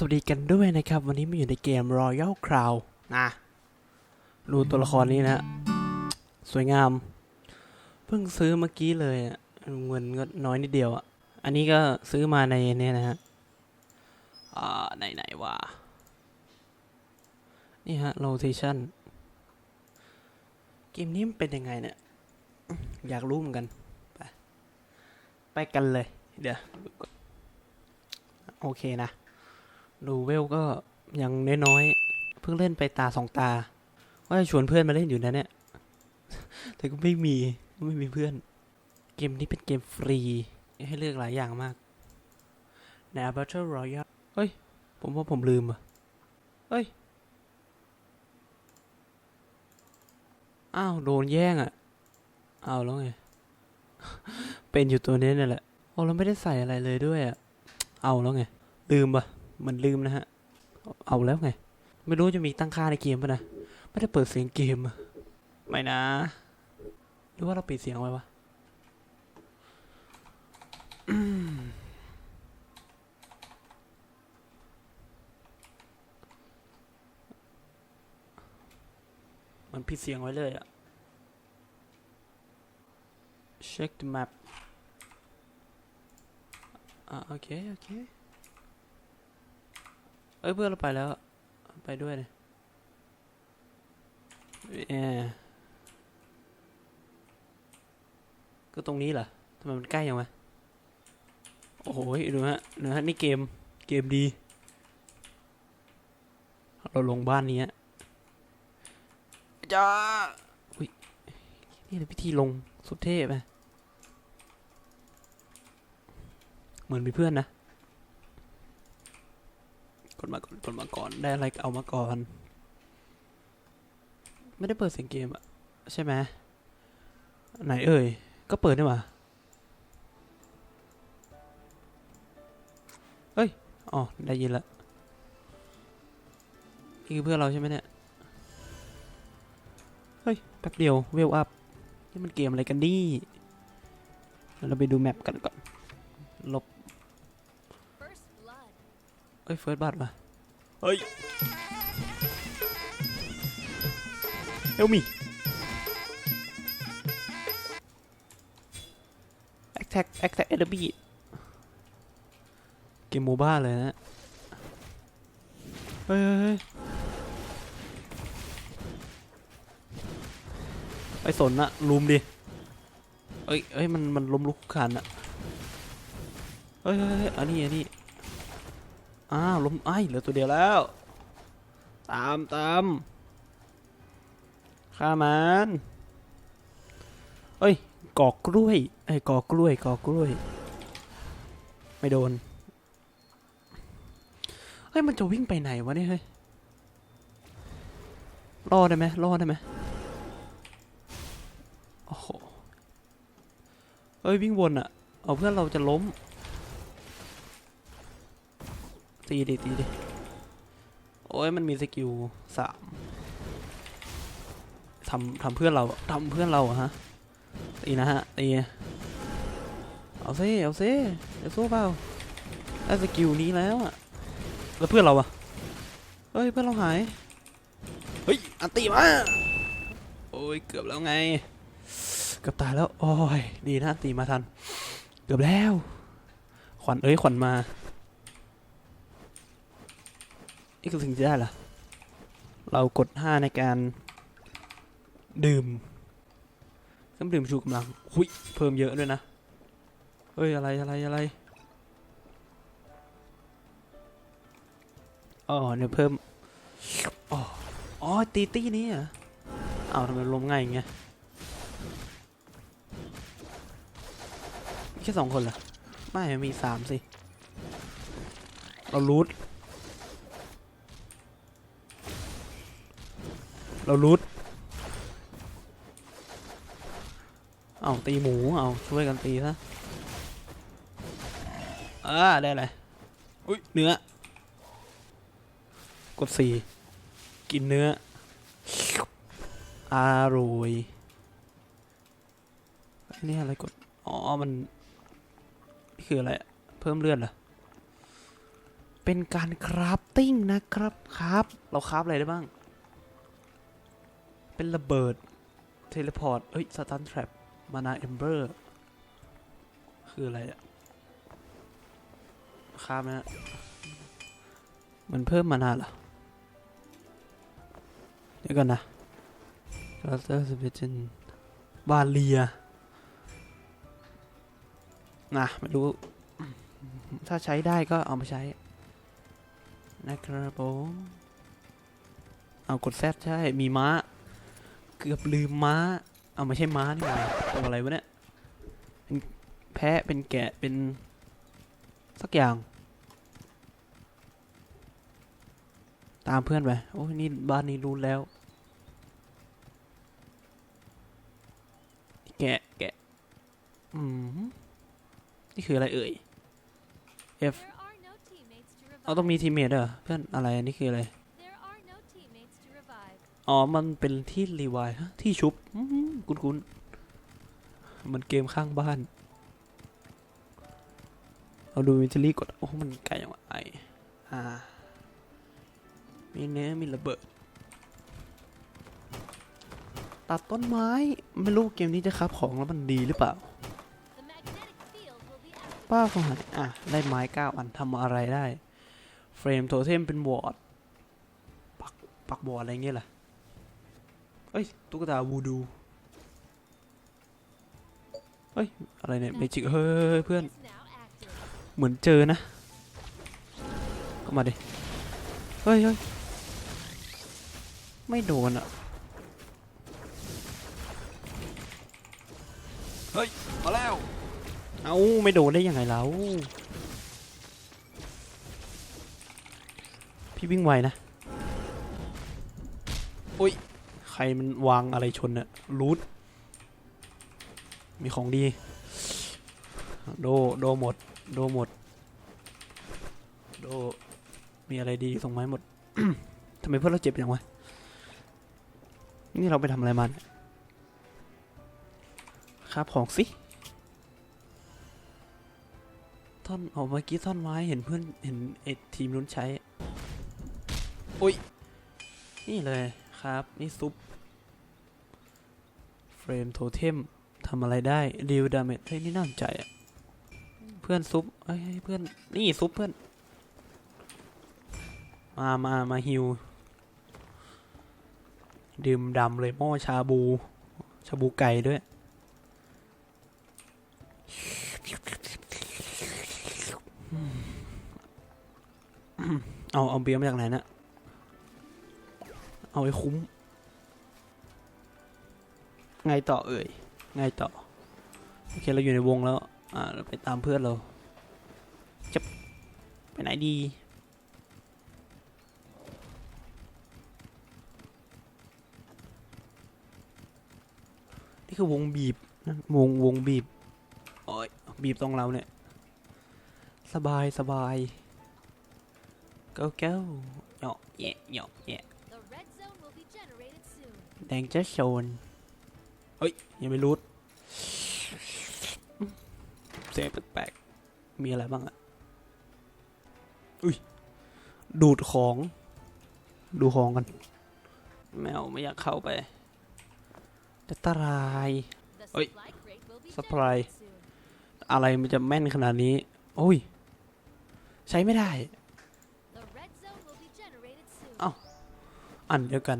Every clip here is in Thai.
สวัสดีกันด้วยนะครับ วันนี้มาอยู่ในเกม Royal Crown นะดูตัวละครนี้นะ สวยงาม เพิ่งซื้อเมื่อกี้เลยอะเงินก็น้อยนิดเดียวอะอันนี้ก็ซื้อมาในเนี่ยนะฮะ อ่าไหนไหนๆวะนี่ฮะ rotation เกมนี้มันเป็นยังไงเนี่ย อยากรู้เหมือนกัน ไป ไปกันเลย เดี๋ยวดูก่อนโอเคนะ ดูเวลก็ยังน้อยๆ เพิ่งเล่นไปตาสองตา ว่าจะชวนเพื่อนมาเล่นอยู่นะเนี่ย แต่ก็ไม่มีไม่มีเพื่อน เกมนี้เป็นเกมฟรี ให้เลือกหลายอย่างมากใน Battle Royale เฮ้ย ผมว่าผมลืมอะเฮ้ย อ้าว โดนแย่งอะเอาแล้วไง เป็นอยู่ตัวนี้นี่แหละโอ้เราไม่ได้ใส่อะไรเลยด้วยอะเอาแล้วไง ลืมปะ มันลืมนะฮะ เอาแล้วไง ไม่รู้จะมีตั้งค่าในเกมปะนะ ไม่ได้เปิดเสียงเกมไม่นะ หรือว่าเราปิดเสียงไว้วะมมันปิดเสียงไว้เลยอะ check the map อ่าโอเค โอเค เอ้ยเพื่อนเราไปแล้ว ไปด้วยเนี่ยเออก็ตรงนี้เหรอทำไมมันใกล้ยังวะโอ้โหดูฮะดูฮะนี่เกมเกมดี เราลงบ้านนี้ฮะจ้าอุ้ยนี่เลยพิธีลงสุดเทพไหมเหมือนมีเพื่อนนะ กดมาก่อนกดมาก่อนได้อะไรก็เอามาก่อน ไม่ได้เปิดเสียงเกมอะใช่ไหมไหนเอ่ย ก็เปิดนี่หว่าเฮ้ย อ๋อ ได้ยินละนี่คือเพื่อนเราใช่ไหมเนี่ย เฮ้ย แป๊บเดียวเวลอัพ นี่มันเกมอะไรกันนี่ เราไปดูแมปกันก่อน ลบ เอ้ยเฟิร์สบัตมาเฮ้ยเอลมี่แอคแท็กแอคแท็กเอเดบีเกมโมบ้าเลยนะเฮ้ยเฮ้ยเฮ้ยไปสนนะลุมดิเอ้ยเอ้ยมันมันล้มลุกคลานอะเฮ้ยเฮ้ยเฮ้ยอันนี้อันนี้ อ้าวล้มไอ้เหลือตัวเดียวแล้ว ตามตามฆ่ามันเอ้ยกอกกล้วยไอ้กอกกล้วยกอกกล้วย ไม่โดนเฮ้ยมันจะวิ่งไปไหนวะเนี่ยเฮ้ยรอดได้ไหมรอดได้ไหมโอ้โหเฮ้ยวิ่งวนอะเอาเพื่อนเราจะล้ม ตีดิตีดิ โอ้ยมันมีสกิลสามทำทำเพื่อนเราทำเพื่อนเราอะฮะ ตีนะฮะ ตี เอาซิเอาซิเดี๋ยวสู้เปล่าได้สกิลนี้แล้วอะแล้วเพื่อนเราอะเฮ้ยเพื่อนเราหาย เฮ้ย อันตีมา โอ้ยเกือบแล้วไง เกือบตายแล้ว โอ้ย ดีนะตีมาทัน เกือบแล้ว ขวัญเอ้ยขวัญมา นี่คือสิ่งที่ได้เหรอ เรากด 5 ในการ ดื่มเครื่องดื่มชูกำลังหุยเพิ่มเยอะด้วยนะ เฮ้ย อะไรอะไรอะไรอ๋อเนี่ยเพิ่มอ๋ออ๋อตีตี้นี้เหรอะอ้าทำไมลมง่ายอย่างเงี้ยแค่สองคนเหรอ ไม่มีสามสิ เรารูท เรารูทเอาตีหมูเอาช่วยกันตีซะอ่าได้เลยอุ้ยเนื้อ กดสี่กินเนื้ออร่อยอันนี่อะไรกด อ๋อ มันนี่คืออะไรอะเพิ่มเลือดเหรอแเป็นการคราฟติ้งนะครับครับ เราคราฟอะไรได้บ้าง เป็นระเบิด เทเลพอร์ตเอ้ยสตันแทรปมานาเอมเบอร์ คืออะไรอะคราฟนะมันเพิ่มมานาเหรอ เดี๋ยวก่อนนะ c l u s t e r s p e c i a l บาเลียนะไม่รู้ ถ้าใช้ได้ก็เอามาใช้ นะครับผม เอากดแซดใช่ มีม้า เกือบลืมม้า เอาไม่ใช่ม้านี่หว่าตัวอะไรวะเนี่ยเป็นแพะเป็นแกะเป็น สักอย่าง ตามเพื่อนไป โอ้ยนี่บ้านนี้รู้แล้ว แกะแกะ อืม นี่คืออะไรเอ่ย F There are no teammates to เอาต้อง revive. มีทีมเมทด้วยเหรอเพื่อนอะไรอันนี้คืออะไร อ๋อ มันเป็นที่รีไวล์ฮะที่ชุบอื้อหือคุ้นมันเกมข้างบ้านเราดูมินเทอรี่กด โอ้ มันไกลอย่างไออ่า มีเนื้อมีระเบิด ตัดต้นไม้ ไม่รู้เกมนี้จะคับของแล้วมันดีหรือเปล่า ป้าคงหายอะ ได้ไม้เก้าอันทำอะไรได้ เฟรมโทเทมเป็นวอร์ดปักปักวอร์ดอะไรเงี้ยล่ะ เอ้ยตุ๊กตาวูดูเฮ้ยอะไรเนี่ยเมจิกเฮ้ยเพื่อน Is now active. เหมือนเจอนะก็มาดิเฮ้ยเฮ้ยไม่โดนอะเฮ้ยมาแล้วเอาไม่โดนได้ยังไงแล้วพี่วิ่งไวนะอุ้ยใค รมันวางอะไรชนอะรูทมีของดี โด โดหมด โดหมด โด มีอะไรดีส่งไม้หมด ทำไมเพื่อนเราเจ็บอย่างวะ นี่เราไปทำอะไรมาเนี่ยครับของสิ ท่อนออกเมื่อกี้ท่อนไม้เห็นเพื่อนเห็นเอ็ดทีมนู้นใช้ อุ้ย นี่เลยครับ นี่ซุป รมโทเทมทำอะไรได้ดีลดาเมจเฮ้ยนี่น่าสนใจอะเพื่อนซุปเอ้ยเพื่อน นี่ซุปเพื่อน มามามาฮิว ดื่มดำเลยหม้อชาบู ชาบูไก่ด้วยเอา เอาเบียร์มาจากไหนนะ เอาไว้คุ้ม ไงต่อเอ่ยไงต่อ โอเค เราอยู่ในวงแล้ว อ่าเราไปตามเพื่อนเราจะไปไหนดี นี่คือวงบีบนะวงวงบีบโอ้ยบีบตรงเราเนี่ย สบายสบายเก้าเก้าเหยาะแยะเหยาะแยะ The red zone will be generated soon. แดงจะโซน เฮ้ย ยังไม่รู้เสียงแปลกๆ มีอะไรบ้างอะอุ้ย ดูดของ ดูของกัน แมวไม่อยากเข้าไปจะตราย The Oi. supply crate will be Supply. generated soon. อะไรมันจะแม่นขนาดนี้ โอ้ย ใช้ไม่ได้ The red zone will be generated soon. Oh. อันเดียวกัน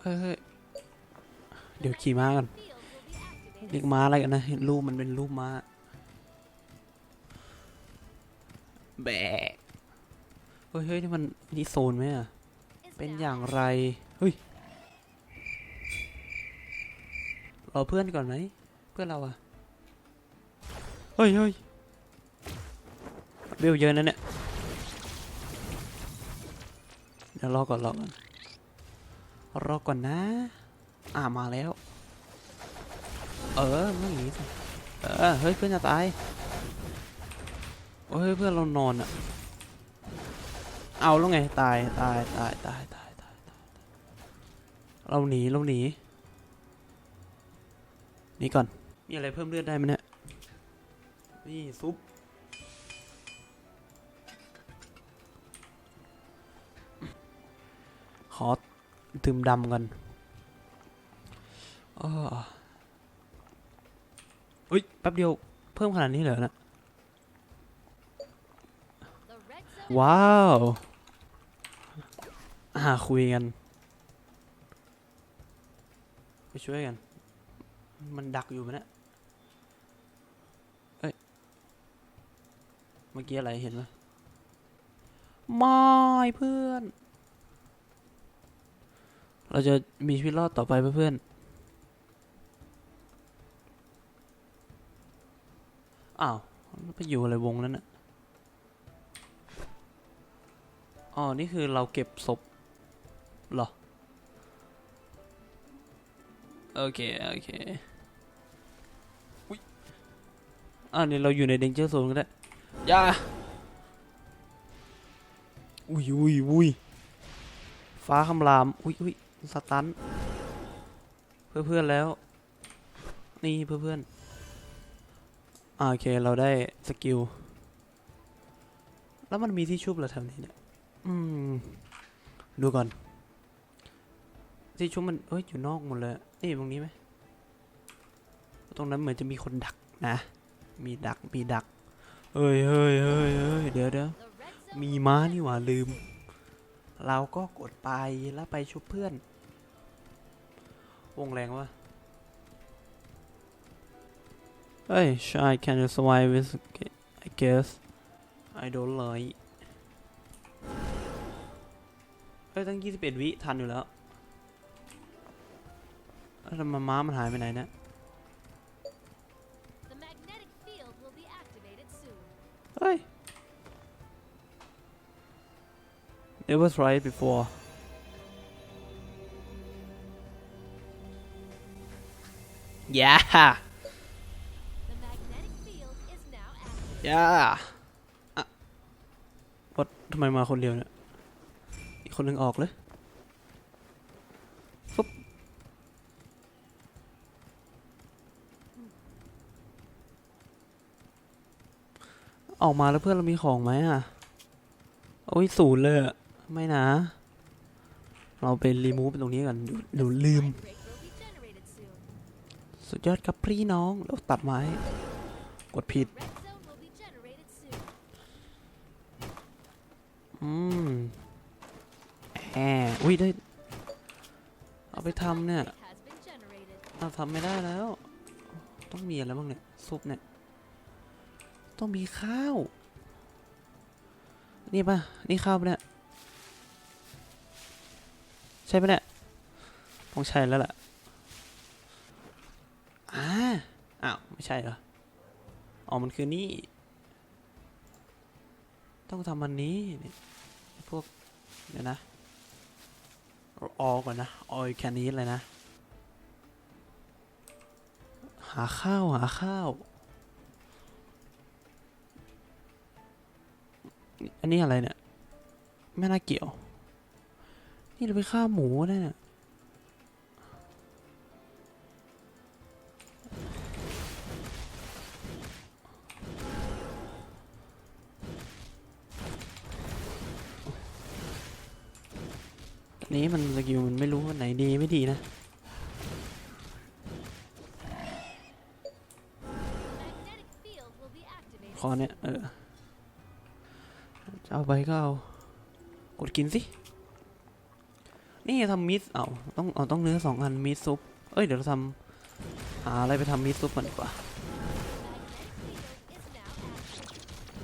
เฮ้ย เดี๋ยวขี่ม้ากันเรียกม้าอะไรกันนะเห็นรูปมันเป็นรูปม้าแบกเฮ้ยเฮ้ยนี่มันนี่โซนไหมอะ เป็นอย่างไร เฮ้ยรอเพื่อนก่อนไหม เพื่อนเราอะ เฮ้ยเฮ้ยเบลเยอะนะเนี่ย เดี๋ยวรอก่อนรอก่อนรอก่อนนะ อ่ามาแล้ว เออไม่อย่างงี้สิเออเฮ้ยเพื่อนจะตายโอ้ยเพื่อนเรานอนอะเอาแล้วไงตายตายตายตายตายตายเราหนีเราหนีนี่ก่อนมีอะไรเพิ่มเลือดได้ไหมเนี่ยนี่ซุปอดื่มดำกัน อ้อเฮ้ยแป๊บเดียวเพิ่มขนาดนี้เหรอนะว้าวอ่าคุยกันไปช่วยกัน มันดักอยู่ไหมเนะเอ้ย เมื่อกี้อะไรเห็นไหมไม่เพื่อน เราจะมีชีวิตรอดต่อไปเพื่อน อ้าวแล้วไปอยู่อะไรวงนั้นน่ะอ๋อ นี่คือเราเก็บศพเหรอ โอเค โอเคอุ้ยอ่านี่เราอยู่ใน danger zone ก็ได้อย่าอุ้ยอุ้ยอุ้ยฟ้าคำราม อุ้ยอุ้ยสตัน เพื่อเพื่อนแล้ว นี่เพื่อเพื่อน อ่าโอเคเราได้สกิล แล้วมันมีที่ชุบเหรอแถวนี้เนี่ย อืม ดูก่อน ที่ชุบมันเอ้ย อยู่นอกหมดเลย นี่ตรงนี้ไหม ตรงนั้นเหมือนจะมีคนดักนะ มีดัก มีดัก เฮ้ยเฮ้ยเฮ้ยเฮ้ยเดี๋ยวเดี๋ยวมีม้านี่หว่าลืม เราก็กดไปแล้วไปชุบเพื่อน วงแรงวะ เฮ้ย shy can you survive with I guess I don't like เฮ้ย ตั้ง 21 วิทันอยู่แล้วแล้วทำไมม้ามันหายไปไหนเนี่ย The magnetic field will be activated soon. เฮ้ย Never tried before Yeah Active. Yeah อะวัดทำไมมาคนเดียวเนี่ย อีกคนหนึ่งออกเลยฟึบออกมาแล้วเพื่อนเรามีของไหมอะ โอ้ยศูนย์เลยอะไม่นะ เราไปรีมูฟตรงนี้กันเดี๋ยวลืม สุดยอดครับพี่น้อง เราตัดไม้ กดผิด Red zone will be generated soon. อืมแอบอุ้ยได้ เอาไปทำเนี่ยเอาทำไม่ได้แล้ว ต้องมีอะไรบ้างเนี่ย ซุปเนี่ย ต้องมีข้าว นี่ป่ะ นี่ข้าวปะเนี่ย ใช่ปะเนี่ยต้องใช่แล้วล่ะอ่าอ้าว ไม่ใช่เหรอ อ๋อ มันคือนี่ ต้องทำอันนี้นี่พวกเดี๋ยวนะออก่อนนะออยแค่นี้เลยนะ หาข้าวหาข้าว อันนี้อะไรเนี่ย ไม่น่าเกี่ยว นี่เราไปฆ่าหมูได้เนี่ย นี้มันสกิลมันไม่รู้ว่าไหนดีไม่ดีนะคอเนี่ยเออจะเอาไปก็เอา กดกินสิ นี่ทำมิสเอาต้องเอาต้องเนื้อสองอันมิสซุป เอ้ยเดี๋ยวเราทำหาอะไรไปทำมิสซุปก่อนดีกว่า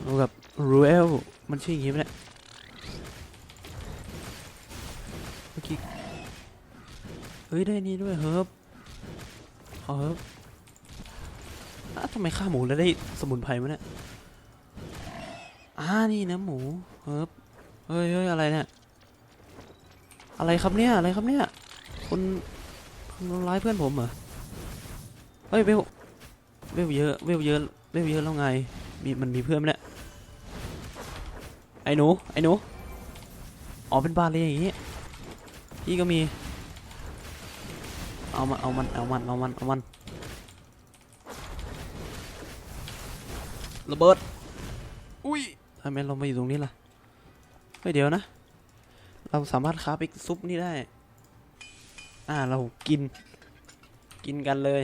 ดูกับรูเอลมันชื่ออย่างงี้ไหมเนี่ยเมื่อกี้ เฮ้ย ได้นี่ด้วยเฮิร์บขอเฮิร์บทำไมฆ่าหมูแล้วได้สมุนไพรมาเนี่ยอ่านี่นะหมูเฮิร์บเฮ้ยเฮ้ยอะไรเนี่ย อะไรครับเนี่ย อะไรครับเนี่ยคุณคุณทำร้ายเพื่อนผมเหรอ เฮ้ยเวลเวลเยอะเวลเยอะเวลเยอะแล้วไง มีมันมีเพื่อนไหมเนี่ย ไอ้หนู ไอ้หนู อ๋อเป็นบาเลยอย่างงี้ พี่ก็มี เอามันเอามันเอามันเอามันเอามันระเบิดอุ้ยทำไมเรามาอยู่ตรงนี้ล่ะเฮ้ยเดี๋ยวนะ เราเราสามารถคราฟอีกซุปนี่ได้ อ่าเรากิน กินกันเลย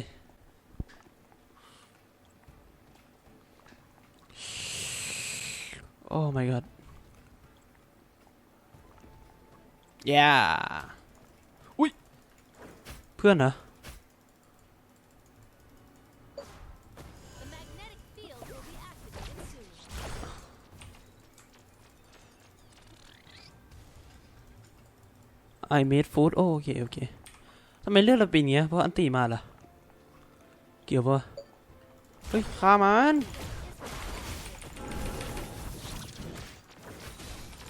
โอ้ my god yeah อุ้ยเพื่อนเหรอ The magnetic field will be activated soon. I made food โอเค โอเค ทำไมเลือดเราเป็นอย่างเงี้ย เพราะอันตีมาเหรอเกี่ยวปะเฮ้ยฆ่ามัน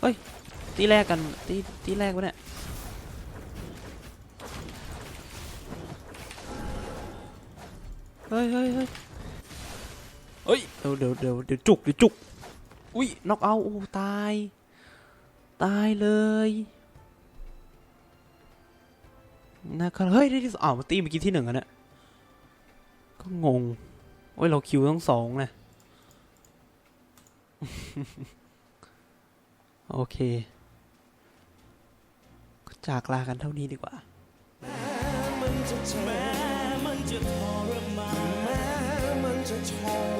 เฮ้ย ตีแรกกัน ตี ตีแรกวะเนี่ย เดี๋ยวเดี๋ยวเดี๋ยวเดี๋ยวจุกเดี๋ยวจุก อุ้ยน็อกเอาโอ้ตาย ตายเลยนะครับเฮ้ยได้ที่สองอ้าวมาตีเมื่อกี้ที่หนึ่งอะเนี่ยก็งงโอ้ยเราคิวต้องสองนะโอเคจากลากันเท่านี้ดีกว่ามันจะแม้มันจะทรมานแม้มันจะทร